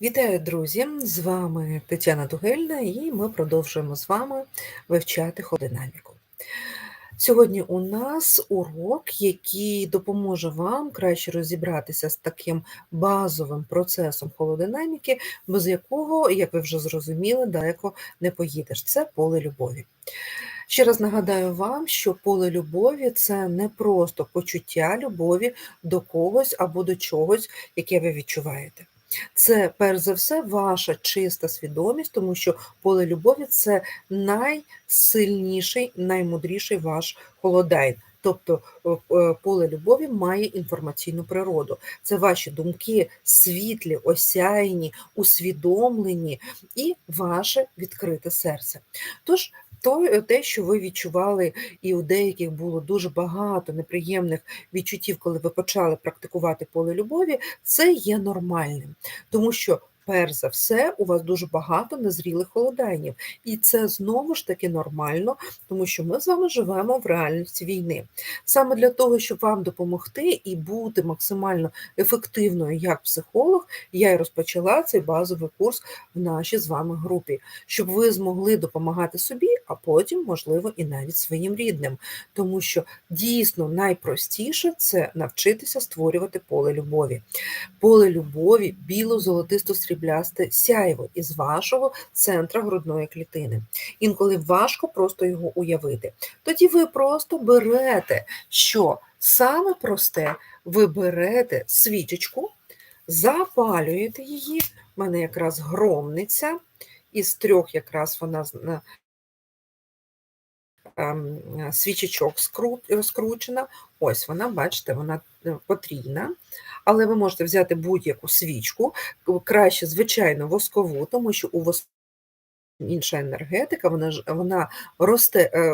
Вітаю, друзі! З вами Тетяна Дугельна, і ми продовжуємо з вами вивчати холодинаміку. Сьогодні у нас урок, який допоможе вам краще розібратися з таким базовим процесом холодинаміки, без якого, як ви вже зрозуміли, далеко не поїдеш. Це поле любові. Ще раз нагадаю вам, що поле любові це не просто почуття любові до когось або до чогось, яке ви відчуваєте. Це, перш за все, ваша чиста свідомість, тому що поле любові це найсильніший, наймудріший ваш холодайн. Тобто е, е, поле любові має інформаційну природу. Це ваші думки, світлі, осяйні, усвідомлені і ваше відкрите серце. Тож то е, те, що ви відчували, і у деяких було дуже багато неприємних відчуттів, коли ви почали практикувати поле любові, це є нормальним, тому що Перш за все, у вас дуже багато незрілих холодайнів, і це знову ж таки нормально, тому що ми з вами живемо в реальності війни. Саме для того, щоб вам допомогти і бути максимально ефективною як психолог, я і розпочала цей базовий курс в нашій з вами групі, щоб ви змогли допомагати собі, а потім, можливо, і навіть своїм рідним. Тому що дійсно найпростіше це навчитися створювати поле любові. Поле любові біло-золотисто сріблясте сріблясте сяйво із вашого центра грудної клітини. Інколи важко просто його уявити. Тоді ви просто берете, що саме просте, ви берете свічечку, запалюєте її, в мене якраз громниця, із трьох якраз вона ем, свічечок скручена. Ось вона, бачите, вона потрійна але ви можете взяти будь-яку свічку, краще, звичайно, воскову, тому що у воску інша енергетика, вона ж вона росте, е, е,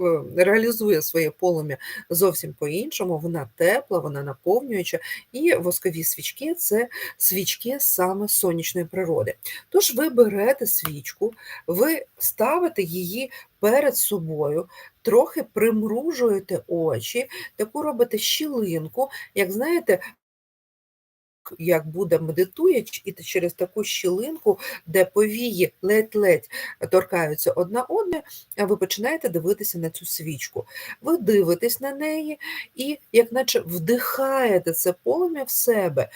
е, реалізує своє полум'я зовсім по-іншому, вона тепла, вона наповнююча, і воскові свічки це свічки саме сонячної природи. Тож ви берете свічку, ви ставите її перед собою, трохи примружуєте очі, таку робите щілинку, як знаєте, як буде медитує, і через таку щілинку, де повії ледь-ледь торкаються одна одне, ви починаєте дивитися на цю свічку. Ви дивитесь на неї і, як наче, вдихаєте це полум'я в себе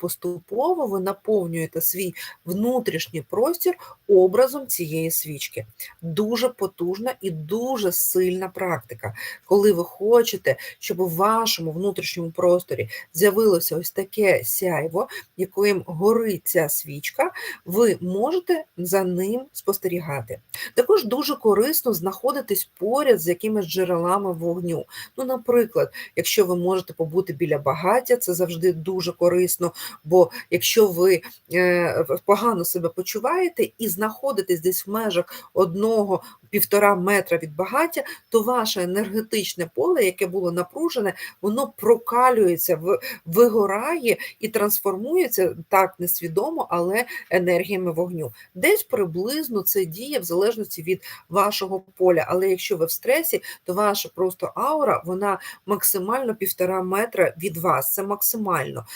поступово ви наповнюєте свій внутрішній простір образом цієї свічки. Дуже потужна і дуже сильна практика. Коли ви хочете, щоб у вашому внутрішньому просторі з'явилося ось таке сяйво, яким горить ця свічка, ви можете за ним спостерігати. Також дуже корисно знаходитись поряд з якимись джерелами вогню. Ну, Наприклад, якщо ви можете побути біля багаття, це завжди дуже корисно корисно, бо якщо ви е, погано себе почуваєте і знаходитесь десь в межах одного півтора метра від багаття, то ваше енергетичне поле, яке було напружене, воно прокалюється, вигорає і трансформується так несвідомо, але енергіями вогню. Десь приблизно це діє в залежності від вашого поля. Але якщо ви в стресі, то ваша просто аура вона максимально півтора метра від вас. Це максимально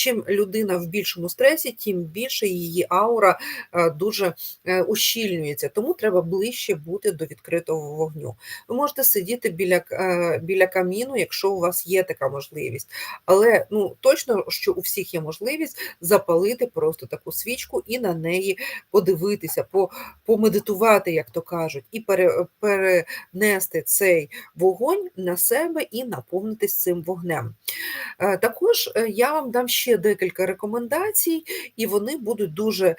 чим людина в більшому стресі, тим більше її аура е, дуже е, ущільнюється, тому треба ближче бути до відкритого вогню. Ви можете сидіти біля е, біля каміну, якщо у вас є така можливість. Але ну точно, що у всіх є можливість запалити просто таку свічку і на неї подивитися, помедитувати, як то кажуть, і перенести цей вогонь на себе і наповнитись цим вогнем. Також я вам дам ще ще декілька рекомендацій, і вони будуть дуже е,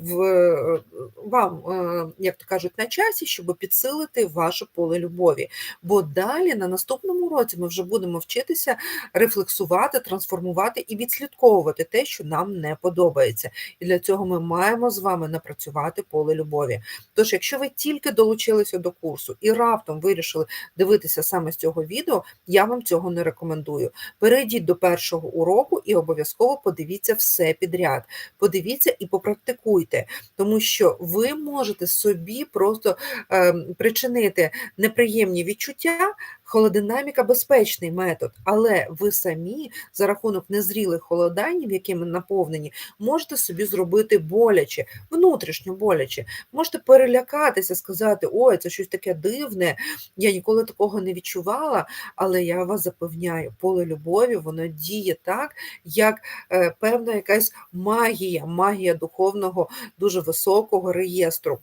в вам, е, як то кажуть, на часі, щоб підсилити ваше поле любові. Бо далі на наступному році ми вже будемо вчитися рефлексувати, трансформувати і відслідковувати те, що нам не подобається. І для цього ми маємо з вами напрацювати поле любові. Тож, якщо ви тільки долучилися до курсу і раптом вирішили дивитися саме з цього відео, я вам цього не рекомендую. Перейдіть до першого уроку і обов'язково обов'язково подивіться все підряд. Подивіться і попрактикуйте, тому що ви можете собі просто ем, причинити неприємні відчуття, холодинаміка безпечний метод, але ви самі за рахунок незрілих холоданів, якими наповнені, можете собі зробити боляче, внутрішньо боляче. Можете перелякатися, сказати, ой, це щось таке дивне, я ніколи такого не відчувала, але я вас запевняю, поле любові воно діє так, як е, певна якась магія, магія духовного, дуже високого реєстру.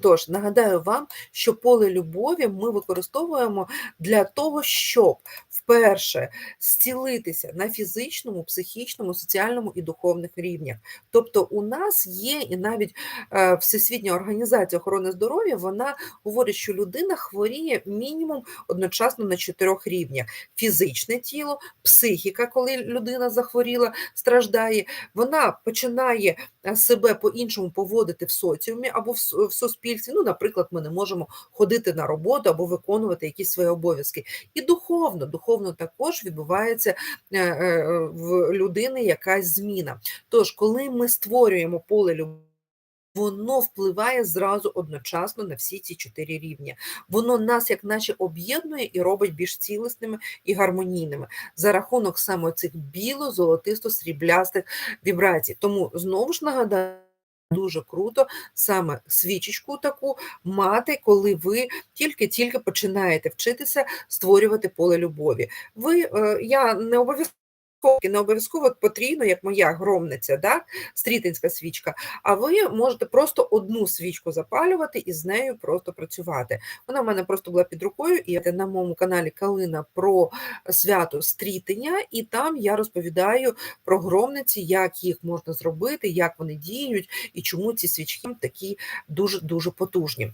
Тож нагадаю вам, що поле любові ми використовуємо для того, щоб вперше зцілитися на фізичному, психічному, соціальному і духовних рівнях. Тобто, у нас є і навіть е, Всесвітня організація охорони здоров'я вона говорить, що людина хворіє мінімум одночасно на чотирьох рівнях: фізичне тіло, психіка, коли людина захворіла, страждає, вона починає е, себе по-іншому поводити в соціумі або в суспільстві. Ну, наприклад, ми не можемо ходити на роботу або виконувати якісь свої обов'язки. І духовно, духовно також відбувається е, е, в людини якась зміна. Тож, коли ми створюємо поле любові, Воно впливає зразу одночасно на всі ці чотири рівні. Воно нас, як наче, об'єднує і робить більш цілісними і гармонійними за рахунок саме цих біло-золотисто-сріблястих вібрацій. Тому знову ж нагадаю. Дуже круто саме свічечку таку мати, коли ви тільки-тільки починаєте вчитися створювати поле любові. Ви, е, я не обов'язково не обов'язково потрібно, як моя громниця, да, стрітинська свічка, а ви можете просто одну свічку запалювати і з нею просто працювати. Вона в мене просто була під рукою, і на моєму каналі Калина про свято стрітення, і там я розповідаю про громниці, як їх можна зробити, як вони діють і чому ці свічки такі дуже-дуже потужні.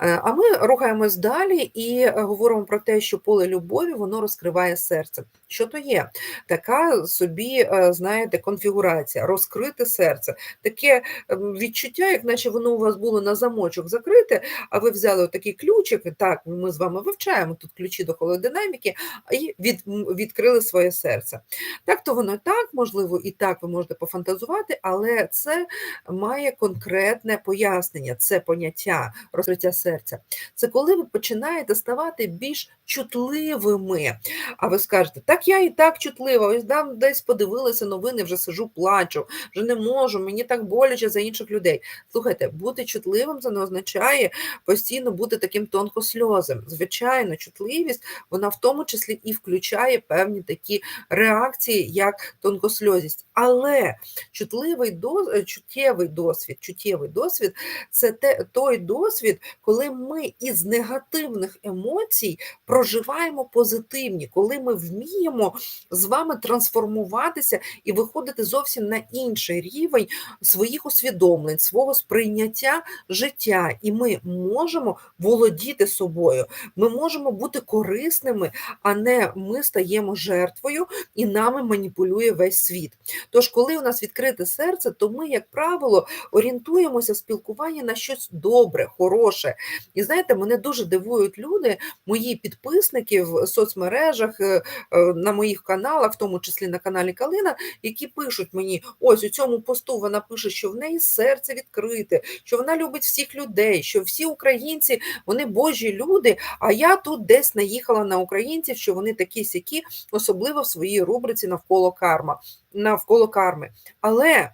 Е, А ми рухаємось далі і е, говоримо про те, що поле любові воно розкриває серце. Що то є? Така собі, е, знаєте, конфігурація, розкрите серце, таке ем, відчуття, як наче воно у вас було на замочок закрите, а ви взяли такий ключик, так, ми з вами вивчаємо тут ключі до холодинаміки, і від, відкрили своє серце. Так то воно так, можливо, і так ви можете пофантазувати, але це має конкретне пояснення, це поняття розкриття серця. Це коли ви починаєте ставати більш чутливими. А ви скажете, так я і так чутлива, ось дам десь подивилася новини, вже сижу, плачу, вже не можу, мені так боляче за інших людей. Слухайте, бути чутливим це не означає постійно бути таким тонкосльозим. Звичайно, чутливість вона в тому числі і включає певні такі реакції, як тонкосльозість. Але чутливий до е, чуттєвий досвід, чуттєвий досвід це те, той досвід, коли ми із негативних емоцій проживаємо позитивні, коли ми вміємо з вами трансформуватися і виходити зовсім на інший рівень своїх усвідомлень, свого сприйняття життя, і ми можемо володіти собою. Ми можемо бути корисними, а не ми стаємо жертвою і нами маніпулює весь світ. Тож, коли у нас відкрите серце, то ми, як правило, орієнтуємося в спілкуванні на щось добре, хороше. І знаєте, мене дуже дивують люди, мої підписники в соцмережах, е, е, на моїх каналах, в тому числі на каналі Калина, які пишуть мені: ось у цьому посту вона пише, що в неї серце відкрите, що вона любить всіх людей, що всі українці вони божі люди. А я тут десь наїхала на українців, що вони такі сякі, особливо в своїй рубриці навколо карма, навколо карми. Але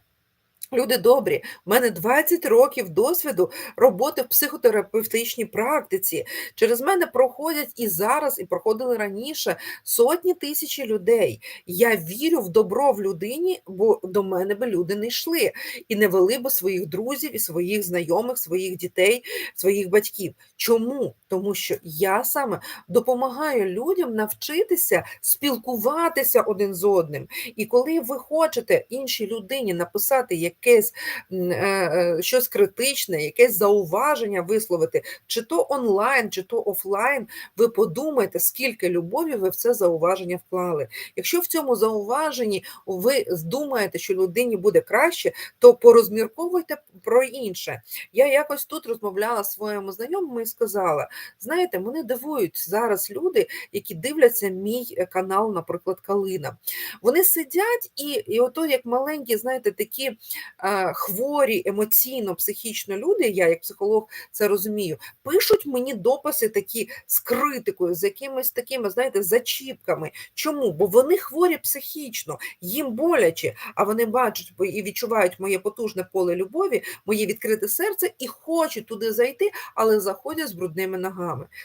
Люди добрі, в мене 20 років досвіду роботи в психотерапевтичній практиці. Через мене проходять і зараз, і проходили раніше сотні тисячі людей. Я вірю в добро в людині, бо до мене би люди не йшли і не вели би своїх друзів, і своїх знайомих, своїх дітей, своїх батьків. Чому? Тому що я саме допомагаю людям навчитися спілкуватися один з одним. І коли ви хочете іншій людині написати якесь е, е, щось критичне, якесь зауваження висловити, чи то онлайн, чи то офлайн, ви подумайте, скільки любові ви в це зауваження вклали. Якщо в цьому зауваженні ви думаєте, що людині буде краще, то порозмірковуйте про інше. Я якось тут розмовляла з своїми знайомими і сказала: знаєте, мене дивують зараз люди, які дивляться мій е, канал, наприклад, Калина. Вони сидять і і ото як маленькі, знаєте, такі а, хворі емоційно, психічно люди, я як психолог це розумію, пишуть мені дописи такі з критикою, з якимись такими, знаєте, зачіпками. Чому? Бо вони хворі психічно, їм боляче, а вони бачать і відчувають моє потужне поле любові, моє відкрите серце і хочуть туди зайти, але заходять з брудними ногами.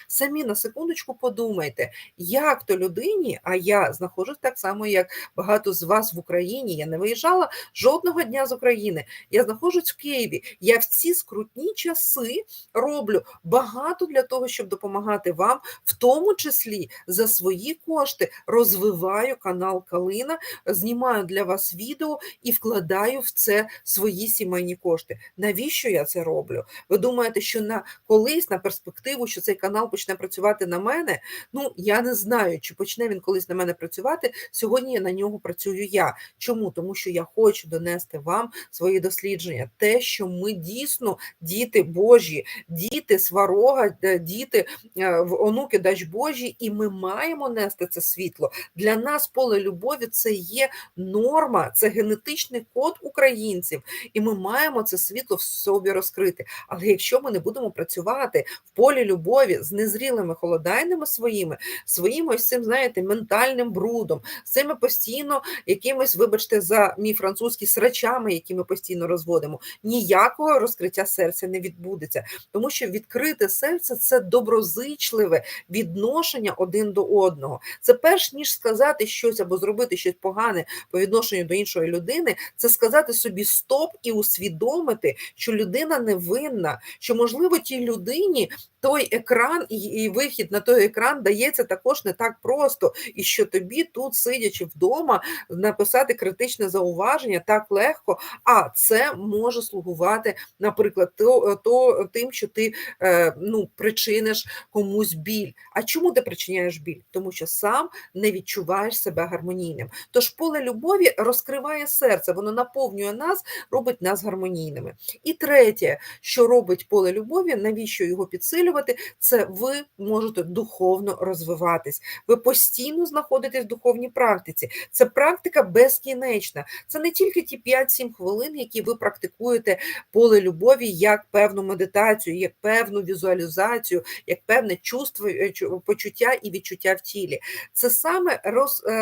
Самі на секундочку подумайте, як то людині, а я знаходжусь так само, як багато з вас в Україні. Я не виїжджала жодного дня з України. Я знаходжусь в Києві. Я в ці скрутні часи роблю багато для того, щоб допомагати вам, в тому числі за свої кошти розвиваю канал Калина, знімаю для вас відео і вкладаю в це свої сімейні кошти. Навіщо я це роблю? Ви думаєте, що на колись на перспективу, що цей канал почне працювати на мене? Ну я не знаю, чи почне він колись на мене працювати. Сьогодні я на нього працюю я. Чому? Тому що я хочу донести вам свої дослідження, те, що ми дійсно діти Божі, діти сварога, діти е, онуки дач Божі, і ми маємо нести це світло. Для нас поле любові це є норма, це генетичний код українців, і ми маємо це світло в собі розкрити. Але якщо ми не будемо працювати в полі любові з незрілими холодайними своїми, своїм ось цим, знаєте, ментальним брудом, з цими постійно якимось, вибачте, за мій французький срачами, які ми постійно розводимо, ніякого розкриття серця не відбудеться, тому що відкрите серце це доброзичливе відношення один до одного. Це перш ніж сказати щось або зробити щось погане по відношенню до іншої людини, це сказати собі стоп і усвідомити, що людина невинна, що можливо тій людині той екран і, вихід на той екран дається також не так просто, і що тобі тут, сидячи вдома, написати критичне зауваження так легко, а це може слугувати, наприклад, то, то тим, що ти е, ну, причиниш комусь біль. А чому ти причиняєш біль? Тому що сам не відчуваєш себе гармонійним. Тож поле любові розкриває серце, воно наповнює нас, робить нас гармонійними. І третє, що робить поле любові, навіщо його підсилювати, це ви можете духовно розвиватись. Ви постійно знаходитесь в духовній практиці. Це практика безкінечна. Це не тільки ті 5-7 хвилин, які ви практикуєте поле любові як певну медитацію, як певну візуалізацію, як певне чувство, е, почуття і відчуття в тілі. Це саме е,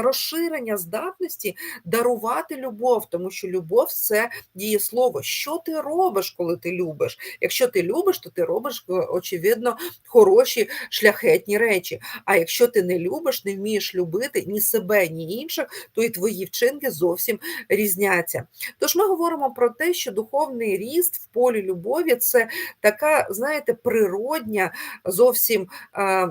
розширення здатності дарувати любов, тому що любов це дієслово. Що ти робиш, коли ти любиш? Якщо ти любиш, то ти робиш, е, очевидно, хороші шляхетні речі. А якщо ти не любиш, не вмієш любити ні себе, ні інших, то і твої вчинки зовсім різняться. Тож ми говоримо про те, що духовний ріст в полі любові це така, знаєте, природня зовсім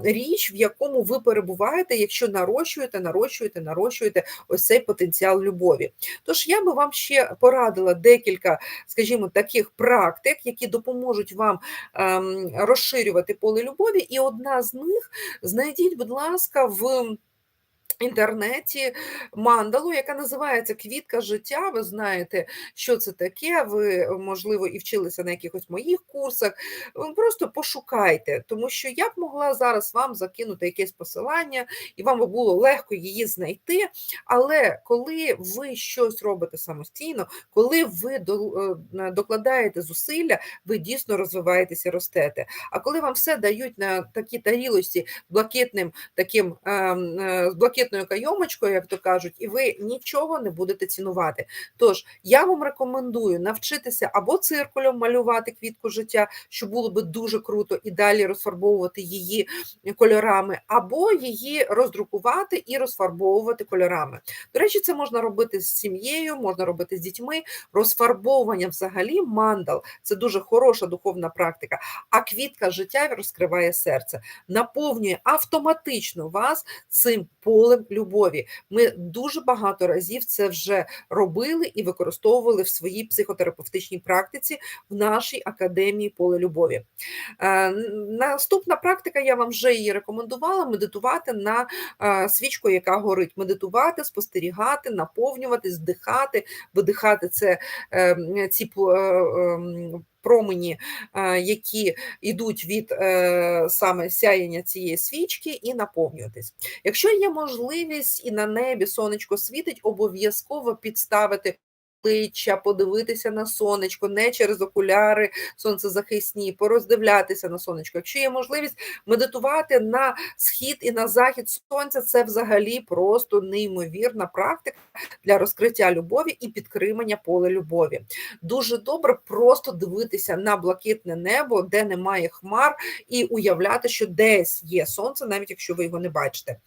річ, в якому ви перебуваєте, якщо нарощуєте, нарощуєте, нарощуєте ось цей потенціал любові. Тож я би вам ще порадила декілька, скажімо, таких практик, які допоможуть вам ем, розширювати поле любові, і одна з них знайдіть, будь ласка, в інтернеті мандалу, яка називається Квітка життя. Ви знаєте, що це таке. Ви, можливо, і вчилися на якихось моїх курсах. Просто пошукайте, тому що я б могла зараз вам закинути якесь посилання, і вам би було легко її знайти. Але коли ви щось робите самостійно, коли ви е, докладаєте зусилля, ви дійсно розвиваєтеся, ростете. А коли вам все дають на такі тарілості блакитним таким ем, е, з блакитним блакитною кайомочкою, як то кажуть, і ви нічого не будете цінувати. Тож я вам рекомендую навчитися або циркулем малювати квітку життя, що було би дуже круто, і далі розфарбовувати її кольорами, або її роздрукувати і розфарбовувати кольорами. До речі, це можна робити з сім'єю, можна робити з дітьми. Розфарбовування взагалі мандал це дуже хороша духовна практика. А квітка життя розкриває серце, наповнює автоматично вас цим полем полем любові. Ми дуже багато разів це вже робили і використовували в своїй психотерапевтичній практиці в нашій академії поле любові. Е, наступна практика, я вам вже її рекомендувала: медитувати на е, свічку, яка горить. Медитувати, спостерігати, наповнювати, здихати, видихати це ем, ці ем, промені, е, які йдуть від е, саме сяєння цієї свічки, і наповнюватись. Якщо є можливість і на небі сонечко світить, обов'язково підставити обличчя, подивитися на сонечко, не через окуляри сонцезахисні, пороздивлятися на сонечко. Якщо є можливість медитувати на схід і на захід сонця, це взагалі просто неймовірна практика для розкриття любові і підкримання поля любові. Дуже добре просто дивитися на блакитне небо, де немає хмар, і уявляти, що десь є сонце, навіть якщо ви його не бачите. Е,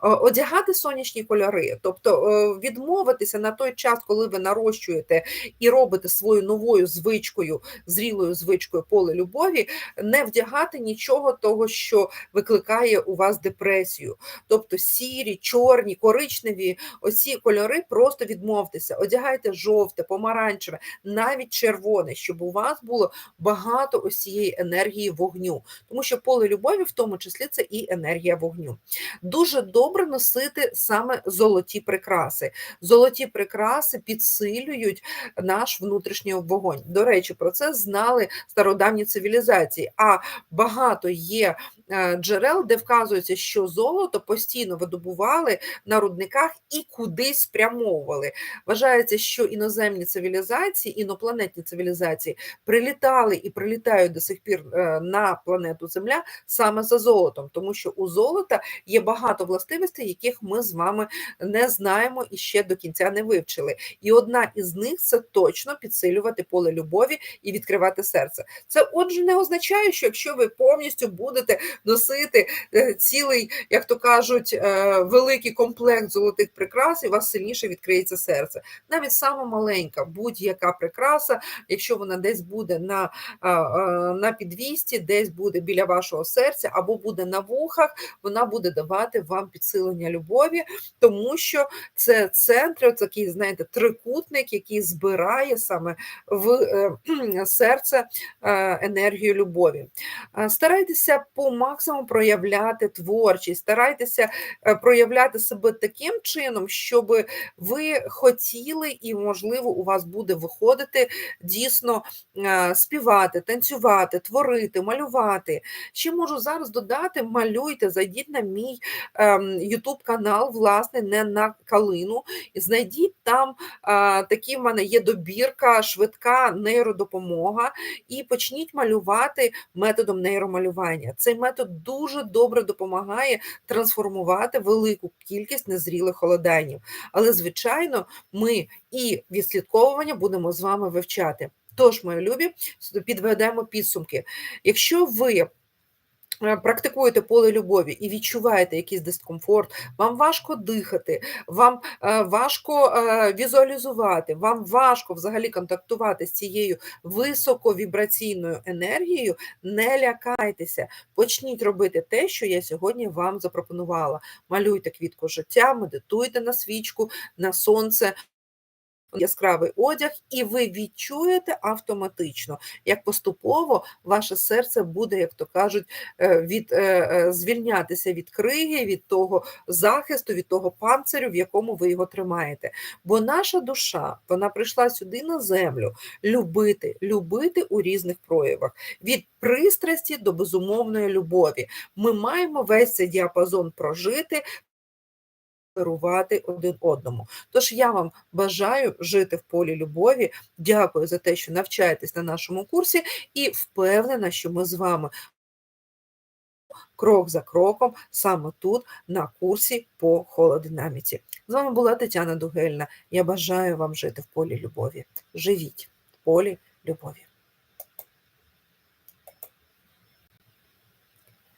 одягати сонячні кольори, тобто е, відмовитися на той час, коли ви нарощуєте нарощуєте і робите свою новою звичкою, зрілою звичкою поле любові, не вдягати нічого того, що викликає у вас депресію. Тобто сірі, чорні, коричневі, оці кольори просто відмовтеся, одягайте жовте, помаранчеве, навіть червоне, щоб у вас було багато ось цієї енергії вогню. Тому що поле любові, в тому числі, це і енергія вогню. Дуже добре носити саме золоті прикраси. Золоті прикраси підсилюють підсилюють наш внутрішній вогонь. До речі, про це знали стародавні цивілізації. А багато є е, джерел, де вказується, що золото постійно видобували на рудниках і кудись спрямовували. Вважається, що іноземні цивілізації, інопланетні цивілізації прилітали і прилітають до сих пір е, на планету Земля саме за золотом, тому що у золота є багато властивостей, яких ми з вами не знаємо і ще до кінця не вивчили. І одна із них це точно підсилювати поле любові і відкривати серце. Це, отже, не означає, що якщо ви повністю будете носити е, цілий, як то кажуть, е, великий комплект золотих прикрас, і у вас сильніше відкриється серце. Навіть сама маленька, будь-яка прикраса, якщо вона десь буде на на підвісті, десь буде біля вашого серця, або буде на вухах, вона буде давати вам підсилення любові, тому що це центр, такий, знаєте, трикутник чоловік, який збирає саме в е, серце е, енергію любові. Е, старайтеся по максимуму проявляти творчість, старайтеся проявляти себе таким чином, щоб ви хотіли, і, можливо, у вас буде виходити дійсно співати, танцювати, творити, малювати. Ще можу зараз додати: малюйте, зайдіть на мій YouTube ем, канал, власне, не на калину, і знайдіть там такі в мене є добірка, швидка нейродопомога, і почніть малювати методом нейромалювання. Цей метод дуже добре допомагає трансформувати велику кількість незрілих холоденів. Але, звичайно, ми і відслідковування будемо з вами вивчати. Тож, мої любі, підведемо підсумки. Якщо ви практикуєте поле любові і відчуваєте якийсь дискомфорт, вам важко дихати, вам е, важко е, візуалізувати, вам важко взагалі контактувати з цією високовібраційною енергією, не лякайтеся, почніть робити те, що я сьогодні вам запропонувала. Малюйте квітку життя, медитуйте на свічку, на сонце яскравий одяг, і ви відчуєте автоматично, як поступово ваше серце буде, як то кажуть, е, від е, е, звільнятися від криги, від того захисту, від того панцирю, в якому ви його тримаєте. Бо наша душа вона прийшла сюди на землю любити, любити у різних проявах, від пристрасті до безумовної любові. Ми маємо весь цей діапазон прожити керувати один одному. Тож я вам бажаю жити в полі любові. Дякую за те, що навчаєтесь на нашому курсі, і впевнена, що ми з вами. Крок за кроком, саме тут, на курсі по холодинаміці. З вами була Тетяна Дугельна. Я бажаю вам жити в полі любові. Живіть в полі любові.